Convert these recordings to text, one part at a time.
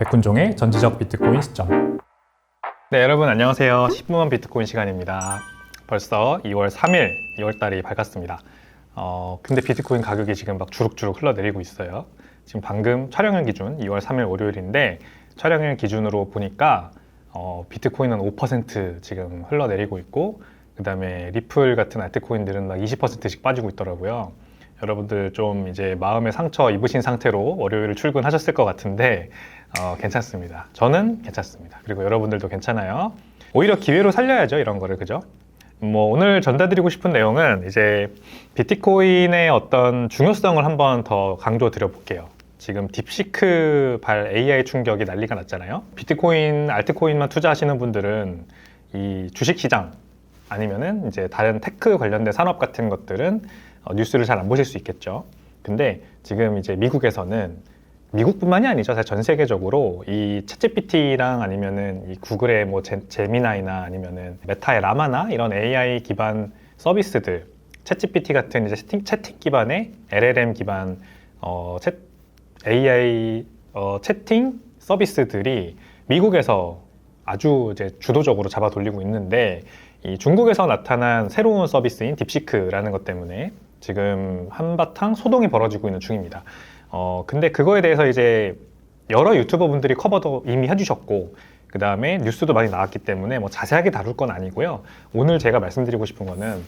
백훈종의 전지적 비트코인 시점. 네, 여러분 안녕하세요. 10분만 비트코인 시간입니다. 벌써 2월 3일, 2월 달이 밝았습니다. 어, 근데 비트코인 가격이 지금 막 주룩주룩 흘러내리고 있어요. 지금 방금 촬영일 기준 2월 3일 월요일인데 촬영일 기준으로 보니까 어, 비트코인은 5% 지금 흘러내리고 있고 그 다음에 리플 같은 알트코인들은 막 20%씩 빠지고 있더라고요. 여러분들 좀 이제 마음의 상처 입으신 상태로 월요일 출근하셨을 것 같은데 어, 괜찮습니다. 저는 괜찮습니다. 그리고 여러분들도 괜찮아요. 오히려 기회로 살려야죠 이런 거를 그죠? 뭐 오늘 전달드리고 싶은 내용은 이제 비트코인의 어떤 중요성을 한번 더 강조 드려볼게요. 지금 딥시크 발 AI 충격이 난리가 났잖아요. 비트코인, 알트코인만 투자하시는 분들은 이 주식시장 아니면은 이제 다른 테크 관련된 산업 같은 것들은 어, 뉴스를 잘 안 보실 수 있겠죠. 근데 지금 이제 미국에서는 미국뿐만이 아니죠. 사실 전 세계적으로 이 챗GPT랑 아니면은 이 구글의 뭐 제, 제미나이나 아니면은 메타의 라마나 이런 AI 기반 서비스들, 챗GPT 같은 이제 채팅, 채팅 기반의 LLM 기반 어, 챗, AI 어, 채팅 서비스들이 미국에서 아주 이제 주도적으로 잡아 돌리고 있는데 이 중국에서 나타난 새로운 서비스인 딥시크라는 것 때문에 지금 한바탕 소동이 벌어지고 있는 중입니다. 어, 근데 그거에 대해서 이제 여러 유튜버 분들이 커버도 이미 해주셨고, 그 다음에 뉴스도 많이 나왔기 때문에 뭐 자세하게 다룰 건 아니고요. 오늘 제가 말씀드리고 싶은 거는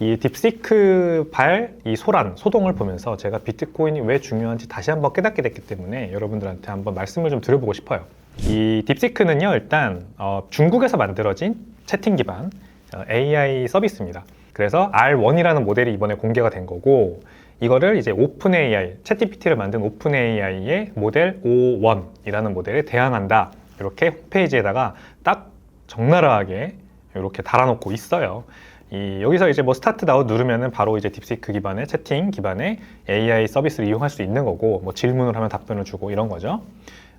이 딥시크 발 이 소란, 소동을 보면서 제가 비트코인이 왜 중요한지 다시 한번 깨닫게 됐기 때문에 여러분들한테 한번 말씀을 좀 드려보고 싶어요. 이 딥시크는요, 일단 어, 중국에서 만들어진 채팅 기반 어, AI 서비스입니다. 그래서 R1이라는 모델이 이번에 공개가 된 거고 이거를 이제 오픈 AI, 챗GPT를 만든 오픈 AI의 모델 5.1이라는 모델에 대항한다. 이렇게 홈페이지에다가 딱 적나라하게 이렇게 달아놓고 있어요. 이 여기서 이제 뭐 스타트 나웃 누르면은 바로 이제 딥시크 기반의 채팅 기반의 AI 서비스를 이용할 수 있는 거고 뭐 질문을 하면 답변을 주고 이런 거죠.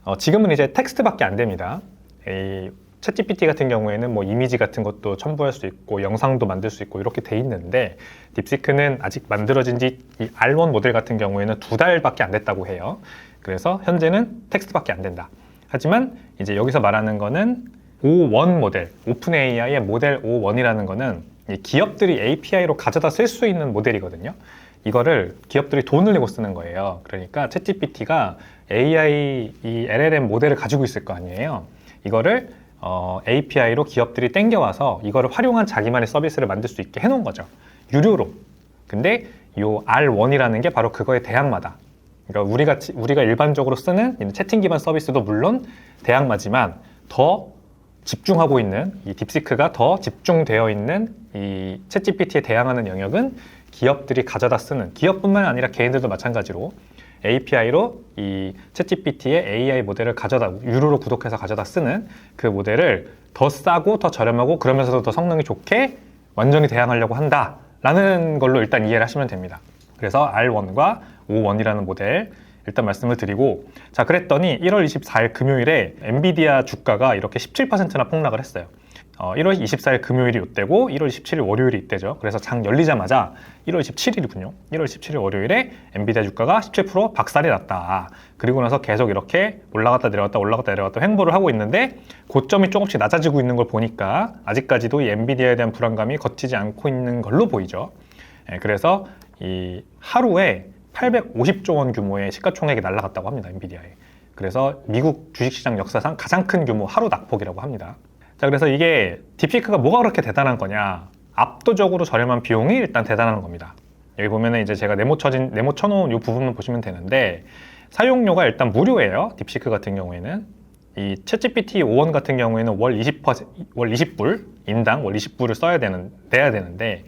어, 지금은 이제 텍스트밖에 안 됩니다. 이 챗GPT 같은 경우에는 뭐 이미지 같은 것도 첨부할 수 있고 영상도 만들 수 있고 이렇게 돼 있는데 딥시크는 아직 만들어진 지 이 R1 모델 같은 경우에는 두 달밖에 안 됐다고 해요. 그래서 현재는 텍스트밖에 안 된다. 하지만 이제 여기서 말하는 거는 O1 모델, 오픈 AI의 모델 O1이라는 거는 이 기업들이 API로 가져다 쓸 수 있는 모델이거든요. 이거를 기업들이 돈을 내고 쓰는 거예요. 그러니까 챗GPT가 AI 이 LLM 모델을 가지고 있을 거 아니에요. 이거를 어, API로 기업들이 땡겨와서 이거를 활용한 자기만의 서비스를 만들 수 있게 해놓은 거죠. 유료로. 근데 요 R1이라는 게 바로 그거에 대항마다. 그러니까 우리가 우리가 일반적으로 쓰는 이 채팅 기반 서비스도 물론 대항마지만 더 집중하고 있는 이 딥시크가 더 집중되어 있는 이 챗GPT에 대항하는 영역은 기업들이 가져다 쓰는 기업뿐만 아니라 개인들도 마찬가지로 API로 이 챗GPT의 AI 모델을 가져다 유료로 구독해서 가져다 쓰는 그 모델을 더 싸고 더 저렴하고 그러면서도 더 성능이 좋게 완전히 대항하려고 한다라는 걸로 일단 이해를 하시면 됩니다. 그래서 R1과 O1이라는 모델 일단 말씀을 드리고 자 그랬더니 1월 24일 금요일에 엔비디아 주가가 이렇게 17%나 폭락을 했어요. 어, 1월 24일 금요일이 이때고 1월 27일 월요일이 이때죠. 그래서 장 열리자마자 1월 17일이군요. 1월 17일 월요일에 엔비디아 주가가 17% 박살이 났다. 그리고 나서 계속 이렇게 올라갔다 내려갔다 올라갔다 내려갔다 횡보를 하고 있는데 고점이 조금씩 낮아지고 있는 걸 보니까 아직까지도 이 엔비디아에 대한 불안감이 걷히지 않고 있는 걸로 보이죠. 예, 그래서 이 하루에 850조 원 규모의 시가총액이 날라갔다고 합니다. 엔비디아에. 그래서 미국 주식시장 역사상 가장 큰 규모 하루 낙폭이라고 합니다. 자, 그래서 이게 딥시크가 뭐가 그렇게 대단한 거냐? 압도적으로 저렴한 비용이 일단 대단한 겁니다. 여기 보면은 이제 제가 네모 쳐진, 네모 쳐놓은 이 부분만 보시면 되는데, 사용료가 일단 무료예요. 딥시크 같은 경우에는. 이 챗GPT 5원 같은 경우에는 월 20%, 월 20불, 인당 월 20불을 써야 되는, 내야 되는데,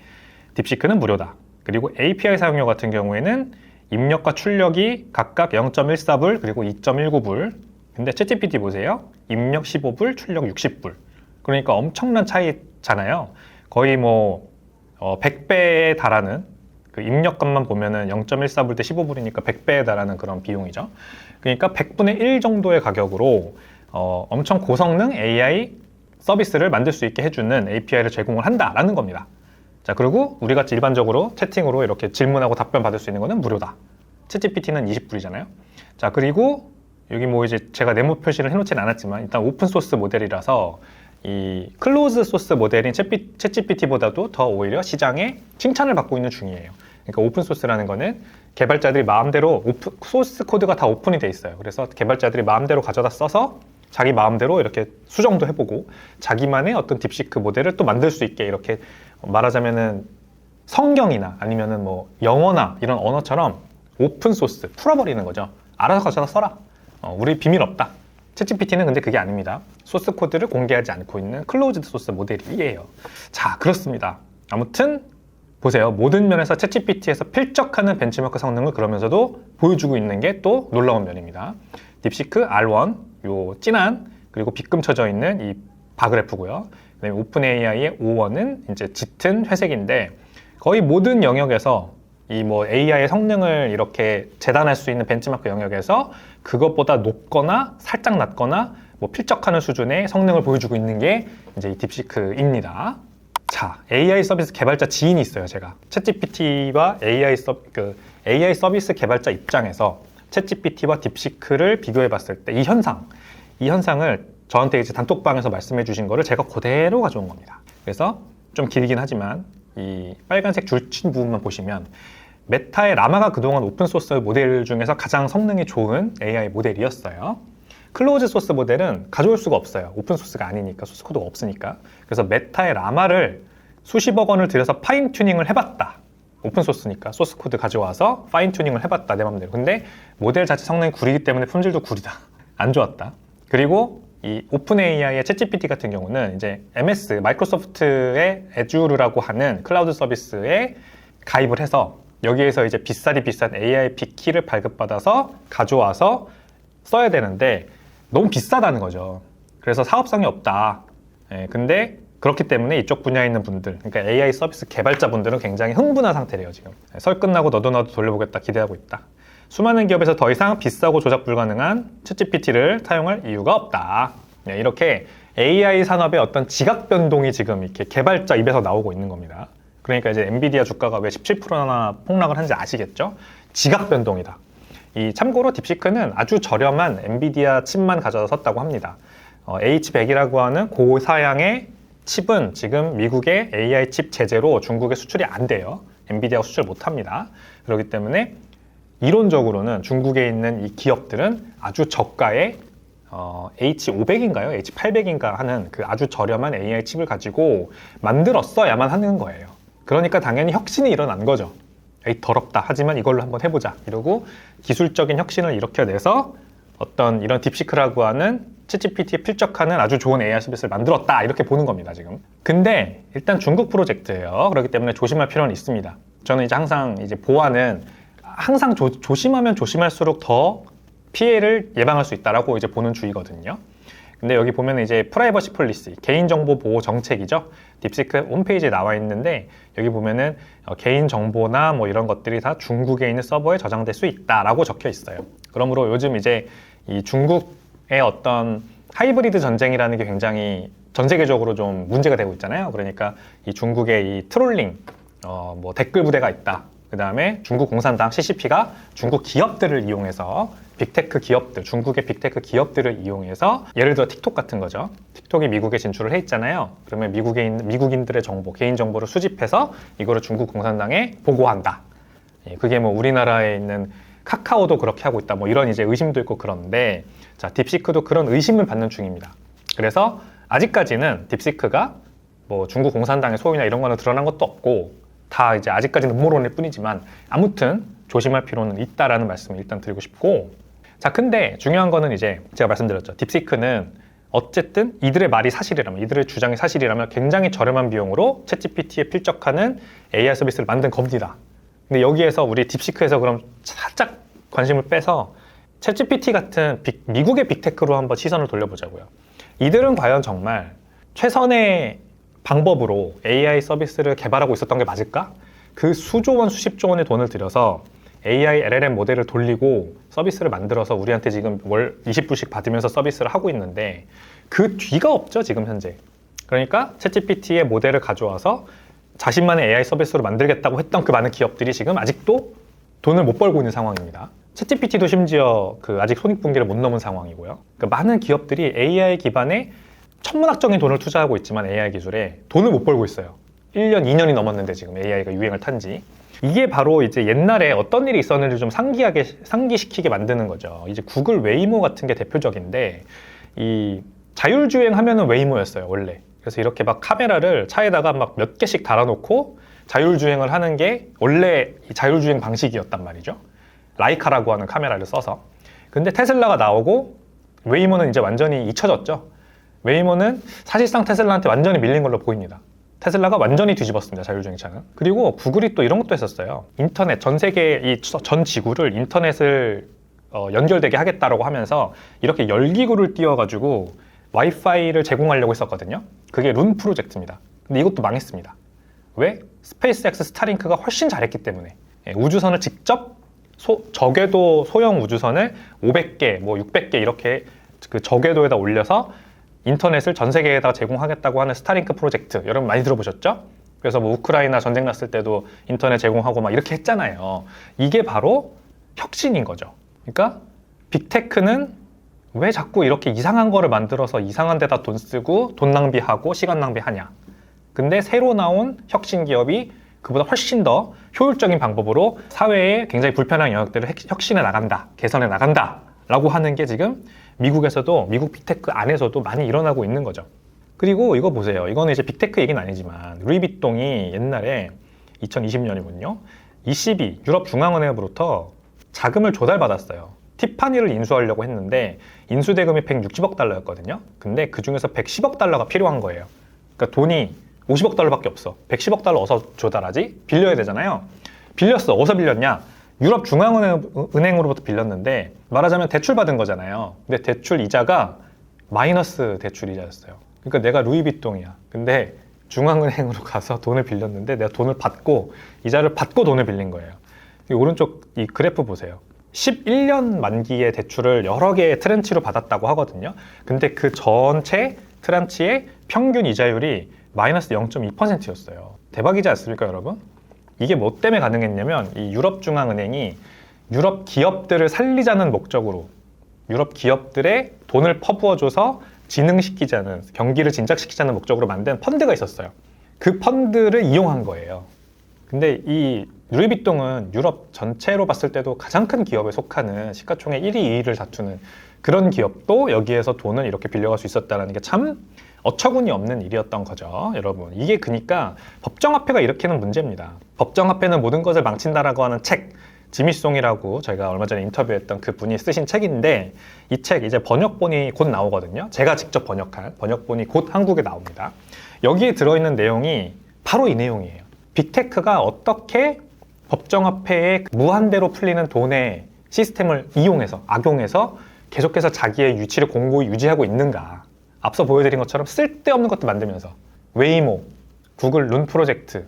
딥시크는 무료다. 그리고 API 사용료 같은 경우에는 입력과 출력이 각각 0.14불, 그리고 2.19불. 근데 챗GPT 보세요. 입력 15불, 출력 60불. 그러니까 엄청난 차이잖아요. 거의 뭐 어, 100배에 달하는 그 입력값만 보면은 0.14불 대 15불이니까 100배에 달하는 그런 비용이죠. 그러니까 100분의 1 정도의 가격으로 어, 엄청 고성능 AI 서비스를 만들 수 있게 해주는 API를 제공을 한다라는 겁니다. 자, 그리고 우리 같이 일반적으로 채팅으로 이렇게 질문하고 답변 받을 수 있는 거는 무료다. 챗GPT는 20불이잖아요. 자, 그리고 여기 뭐 이제 제가 네모 표시를 해놓지는 않았지만 일단 오픈 소스 모델이라서 이 클로즈 소스 모델인 챗 GPT보다도 더 오히려 시장에 칭찬을 받고 있는 중이에요. 그러니까 오픈 소스라는 거는 개발자들이 마음대로 오픈, 소스 코드가 다 오픈이 돼 있어요. 그래서 개발자들이 마음대로 가져다 써서 자기 마음대로 이렇게 수정도 해보고 자기만의 어떤 딥시크 모델을 또 만들 수 있게 이렇게 말하자면은 성경이나 아니면은 뭐 영어나 이런 언어처럼 오픈 소스 풀어버리는 거죠. 알아서 가져다 써라. 어, 우리 비밀 없다. 챗GPT는 근데 그게 아닙니다. 소스 코드를 공개하지 않고 있는 클로즈드 소스 모델이에요. 자, 그렇습니다. 아무튼 보세요. 모든 면에서 챗GPT에서 필적하는 벤치마크 성능을 그러면서도 보여주고 있는 게 또 놀라운 면입니다. 딥시크 R1, 요 진한 그리고 빗금 쳐져 있는 이 바그래프고요. 그다음에 오픈 AI의 O1은 이제 짙은 회색인데 거의 모든 영역에서 이 뭐 AI의 성능을 이렇게 재단할 수 있는 벤치마크 영역에서 그것보다 높거나 살짝 낮거나 뭐 필적하는 수준의 성능을 보여주고 있는 게 이제 이 딥시크입니다. 자, AI 서비스 개발자 지인이 있어요, 제가. 챗GPT와 AI 서, 그 AI 서비스 개발자 입장에서 챗GPT와 딥시크를 비교해 봤을 때 이 현상, 이 현상을 저한테 이제 단톡방에서 말씀해 주신 거를 제가 그대로 가져온 겁니다. 그래서 좀 길긴 하지만 이 빨간색 줄친 부분만 보시면 메타의 라마가 그동안 오픈소스 모델 중에서 가장 성능이 좋은 AI 모델이었어요. 클로즈 소스 모델은 가져올 수가 없어요. 오픈소스가 아니니까, 소스 코드가 없으니까. 그래서 메타의 라마를 수십억 원을 들여서 파인 튜닝을 해봤다. 오픈소스니까 소스 코드 가져와서 파인 튜닝을 해봤다. 내 맘대로. 근데 모델 자체 성능이 구리기 때문에 품질도 구리다. 안 좋았다. 그리고 이 오픈 AI의 챗GPT 같은 경우는 이제 MS 마이크로소프트의 애주르라고 하는 클라우드 서비스에 가입을 해서 여기에서 이제 비싸디 비싼 AI 빅키를 발급받아서 가져와서 써야 되는데 너무 비싸다는 거죠. 그래서 사업성이 없다. 예, 근데 그렇기 때문에 이쪽 분야에 있는 분들, 그러니까 AI 서비스 개발자분들은 굉장히 흥분한 상태래요, 지금. 예, 설 끝나고 너도 나도 돌려보겠다 기대하고 있다. 수많은 기업에서 더 이상 비싸고 조작 불가능한 챗GPT를 사용할 이유가 없다. 네, 이렇게 AI 산업의 어떤 지각 변동이 지금 이렇게 개발자 입에서 나오고 있는 겁니다. 그러니까 이제 엔비디아 주가가 왜 17%나 폭락을 한지 아시겠죠? 지각 변동이다. 이 참고로 딥시크는 아주 저렴한 엔비디아 칩만 가져다 썼다고 합니다. 어, H100이라고 하는 고사양의 칩은 지금 미국의 AI 칩 제재로 중국에 수출이 안 돼요. 엔비디아가 수출 못 합니다. 그렇기 때문에 이론적으로는 중국에 있는 이 기업들은 아주 저가의 어, H500인가요? H800인가 하는 그 아주 저렴한 AI 칩을 가지고 만들었어야만 하는 거예요. 그러니까 당연히 혁신이 일어난 거죠. 에이 더럽다. 하지만 이걸로 한번 해보자. 이러고 기술적인 혁신을 일으켜내서 어떤 이런 딥시크라고 하는 챗GPT에 필적하는 아주 좋은 AI 서비스를 만들었다. 이렇게 보는 겁니다, 지금. 근데 일단 중국 프로젝트예요. 그렇기 때문에 조심할 필요는 있습니다. 저는 이제 항상 이제 보안은 항상 조, 조심하면 조심할수록 더 피해를 예방할 수 있다라고 이제 보는 주의거든요. 근데 여기 보면 이제 프라이버시 폴리시, 개인정보 보호 정책이죠. 딥시크 홈페이지에 나와 있는데 여기 보면은 어, 개인 정보나 뭐 이런 것들이 다 중국에 있는 서버에 저장될 수 있다라고 적혀 있어요. 그러므로 요즘 이제 이 중국의 어떤 하이브리드 전쟁이라는 게 굉장히 전 세계적으로 좀 문제가 되고 있잖아요. 그러니까 이 중국의 이 트롤링, 어, 뭐 댓글 부대가 있다. 그 다음에 중국 공산당 CCP가 중국 기업들을 이용해서 빅테크 기업들, 중국의 빅테크 기업들을 이용해서 예를 들어 틱톡 같은 거죠. 틱톡이 미국에 진출을 해 있잖아요. 그러면 미국에 있는 미국인들의 정보, 개인 정보를 수집해서 이거를 중국 공산당에 보고한다. 예, 그게 뭐 우리나라에 있는 카카오도 그렇게 하고 있다. 뭐 이런 이제 의심도 있고 그런데 자 딥시크도 그런 의심을 받는 중입니다. 그래서 아직까지는 딥시크가 뭐 중국 공산당의 소유나 이런 거는 드러난 것도 없고 다 이제 아직까지는 음모론일 뿐이지만 아무튼 조심할 필요는 있다라는 말씀을 일단 드리고 싶고. 자 근데 중요한 거는 이제 제가 말씀드렸죠. 딥시크는 어쨌든 이들의 말이 사실이라면 이들의 주장이 사실이라면 굉장히 저렴한 비용으로 챗GPT에 필적하는 AI 서비스를 만든 겁니다. 근데 여기에서 우리 딥시크에서 그럼 살짝 관심을 빼서 챗GPT 같은 빅- 미국의 빅테크로 한번 시선을 돌려보자고요. 이들은 과연 정말 최선의 방법으로 AI 서비스를 개발하고 있었던 게 맞을까? 그 수조 원, 수십조 원의 돈을 들여서 AI LLM 모델을 돌리고 서비스를 만들어서 우리한테 지금 월 20불씩 받으면서 서비스를 하고 있는데 그 뒤가 없죠, 지금 현재. 그러니까 챗GPT의 모델을 가져와서 자신만의 AI 서비스로 만들겠다고 했던 그 많은 기업들이 지금 아직도 돈을 못 벌고 있는 상황입니다. 챗GPT도 심지어 그 아직 손익분기를 못 넘은 상황이고요. 그 많은 기업들이 AI 기반에 천문학적인 돈을 투자하고 있지만 AI 기술에 돈을 못 벌고 있어요. 1년, 2년이 넘었는데 지금 AI가 유행을 탄지. 이게 바로 이제 옛날에 어떤 일이 있었는지 좀 상기하게, 상기시키게 만드는 거죠. 이제 구글 웨이모 같은 게 대표적인데, 이 자율주행 하면은 웨이모였어요, 원래. 그래서 이렇게 막 카메라를 차에다가 막 몇 개씩 달아놓고 자율주행을 하는 게 원래 이 자율주행 방식이었단 말이죠. 라이카라고 하는 카메라를 써서. 근데 테슬라가 나오고 웨이모는 이제 완전히 잊혀졌죠. 웨이모는 사실상 테슬라한테 완전히 밀린 걸로 보입니다. 테슬라가 완전히 뒤집었습니다. 자율주행차는. 그리고 구글이 또 이런 것도 했었어요. 인터넷 전 세계 이 전 지구를 인터넷을 어, 연결되게 하겠다라고 하면서 이렇게 열기구를 띄워가지고 와이파이를 제공하려고 했었거든요. 그게 룬 프로젝트입니다. 근데 이것도 망했습니다. 왜? 스페이스X 스타링크가 훨씬 잘했기 때문에 예, 우주선을 직접 소, 저궤도 소형 우주선을 500개, 뭐 600개 이렇게 그 저궤도에다 올려서 인터넷을 전 세계에다 제공하겠다고 하는 스타링크 프로젝트 여러분 많이 들어보셨죠? 그래서 뭐 우크라이나 전쟁 났을 때도 인터넷 제공하고 막 이렇게 했잖아요. 이게 바로 혁신인 거죠. 그러니까 빅테크는 왜 자꾸 이렇게 이상한 거를 만들어서 이상한 데다 돈 쓰고 돈 낭비하고 시간 낭비하냐. 근데 새로 나온 혁신 기업이 그보다 훨씬 더 효율적인 방법으로 사회에 굉장히 불편한 영역들을 혁- 혁신해 나간다, 개선해 나간다 라고 하는 게 지금 미국에서도 미국 빅테크 안에서도 많이 일어나고 있는 거죠. 그리고 이거 보세요. 이거는 이제 빅테크 얘기는 아니지만 루이비통이 옛날에 2020년이군요. ECB 유럽 중앙은행으로부터 자금을 조달받았어요. 티파니를 인수하려고 했는데 인수 대금이 160억 달러였거든요. 근데 그 중에서 110억 달러가 필요한 거예요. 그러니까 돈이 50억 달러밖에 없어. 110억 달러 어서 조달하지? 빌려야 되잖아요. 빌렸어. 어디서 빌렸냐? 유럽 중앙은행으로부터 빌렸는데 말하자면 대출 받은 거잖아요. 근데 대출 이자가 마이너스 대출 이자였어요. 그러니까 내가 루이비통이야. 근데 중앙은행으로 가서 돈을 빌렸는데 내가 돈을 받고 이자를 받고 돈을 빌린 거예요. 이 오른쪽 이 그래프 보세요. 11년 만기의 대출을 여러 개의 트렌치로 받았다고 하거든요. 근데 그 전체 트렌치의 평균 이자율이 마이너스 0.2%였어요. 대박이지 않습니까, 여러분? 이게 뭐 때문에 가능했냐면 이 유럽 중앙은행이 유럽 기업들을 살리자는 목적으로 유럽 기업들의 돈을 퍼부어줘서 진흥시키자는 경기를 진작시키자는 목적으로 만든 펀드가 있었어요. 그 펀드를 이용한 거예요. 근데 이 루이비통은 유럽 전체로 봤을 때도 가장 큰 기업에 속하는 시가총액 1위, 2위를 다투는 그런 기업도 여기에서 돈을 이렇게 빌려갈 수 있었다는 게 참 어처구니 없는 일이었던 거죠, 여러분. 이게 그니까 법정화폐가 일으키는 문제입니다. 법정화폐는 모든 것을 망친다라고 하는 책, 지미송이라고 저희가 얼마 전에 인터뷰했던 그 분이 쓰신 책인데 이 책 이제 번역본이 곧 나오거든요. 제가 직접 번역한 번역본이 곧 한국에 나옵니다. 여기에 들어있는 내용이 바로 이 내용이에요. 빅테크가 어떻게 법정화폐에 무한대로 풀리는 돈의 시스템을 이용해서 악용해서 계속해서 자기의 위치를 공고히 유지하고 있는가. 앞서 보여드린 것처럼 쓸데없는 것도 만들면서 웨이모, 구글 룬 프로젝트,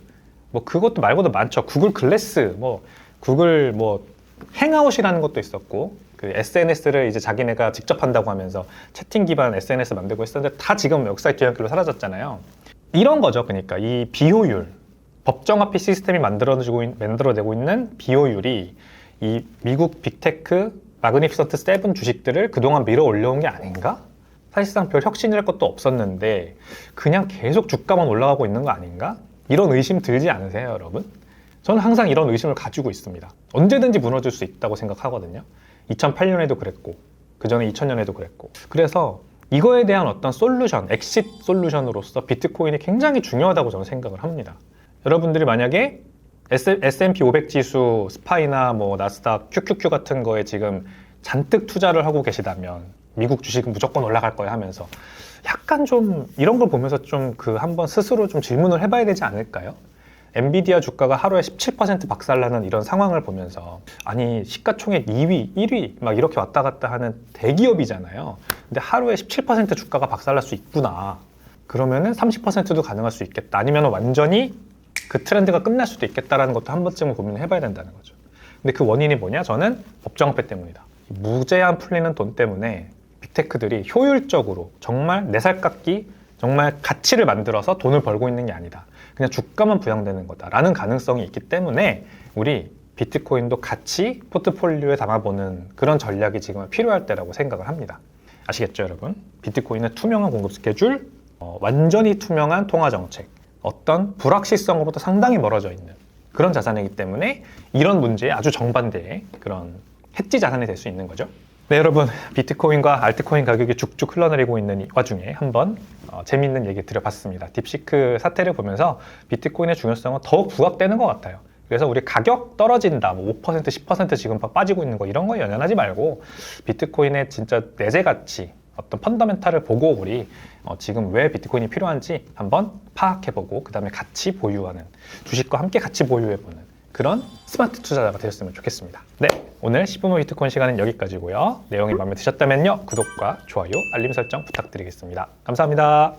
뭐 그것도 말고도 많죠. 구글 글래스, 뭐 구글 뭐 행아웃이라는 것도 있었고 그 SNS를 이제 자기네가 직접 한다고 하면서 채팅 기반 SNS 만들고 있었는데 다 지금 역사의 뒤안길로 사라졌잖아요. 이런 거죠. 그러니까 이 비효율, 법정 화폐 시스템이 만들어지고 있- 만들어내고 있는 비효율이 이 미국 빅테크 마그니피선트 세븐 주식들을 그동안 밀어 올려온 게 아닌가? 사실상 별 혁신이랄 것도 없었는데 그냥 계속 주가만 올라가고 있는 거 아닌가? 이런 의심 들지 않으세요, 여러분? 저는 항상 이런 의심을 가지고 있습니다. 언제든지 무너질 수 있다고 생각하거든요. 2008년에도 그랬고, 그 전에 2000년에도 그랬고. 그래서 이거에 대한 어떤 솔루션, 엑싯 솔루션으로서 비트코인이 굉장히 중요하다고 저는 생각을 합니다. 여러분들이 만약에 S&P 500 지수, 스파이나 뭐 나스닥, QQQ 같은 거에 지금 잔뜩 투자를 하고 계시다면 미국 주식은 무조건 올라갈 거야 하면서 약간 좀 이런 걸 보면서 좀 그 한번 스스로 좀 질문을 해봐야 되지 않을까요? 엔비디아 주가가 하루에 17% 박살나는 이런 상황을 보면서 아니 시가총액 2위, 1위 막 이렇게 왔다 갔다 하는 대기업이잖아요. 근데 하루에 17% 주가가 박살날 수 있구나. 그러면은 30%도 가능할 수 있겠다. 아니면 완전히 그 트렌드가 끝날 수도 있겠다라는 것도 한 번쯤은 고민을 해봐야 된다는 거죠. 근데 그 원인이 뭐냐? 저는 법정화폐 때문이다. 무제한 풀리는 돈 때문에 빅테크들이 효율적으로 정말 내 살 깎기 정말 가치를 만들어서 돈을 벌고 있는 게 아니다. 그냥 주가만 부양되는 거다라는 가능성이 있기 때문에 우리 비트코인도 같이 포트폴리오에 담아보는 그런 전략이 지금 필요할 때라고 생각을 합니다. 아시겠죠, 여러분? 비트코인은 투명한 공급 스케줄, 어, 완전히 투명한 통화 정책, 어떤 불확실성으로부터 상당히 멀어져 있는 그런 자산이기 때문에 이런 문제에 아주 정반대의 그런 해지 자산이 될 수 있는 거죠. 네, 여러분. 비트코인과 알트코인 가격이 쭉쭉 흘러내리고 있는 이 와중에 한번 어, 재미있는 얘기 드려봤습니다. 딥시크 사태를 보면서 비트코인의 중요성은 더욱 부각되는 것 같아요. 그래서 우리 가격 떨어진다, 뭐 5%, 10% 지금 막 빠지고 있는 거 이런 거 연연하지 말고 비트코인의 진짜 내재 가치, 어떤 펀더멘탈을 보고 우리 어, 지금 왜 비트코인이 필요한지 한번 파악해보고 그 다음에 같이 보유하는 주식과 함께 같이 보유해보는 그런 스마트 투자자가 되셨으면 좋겠습니다. 네, 오늘 10분호 비트코인 시간은 여기까지고요. 내용이 마음에 드셨다면요 구독과 좋아요, 알림 설정 부탁드리겠습니다. 감사합니다.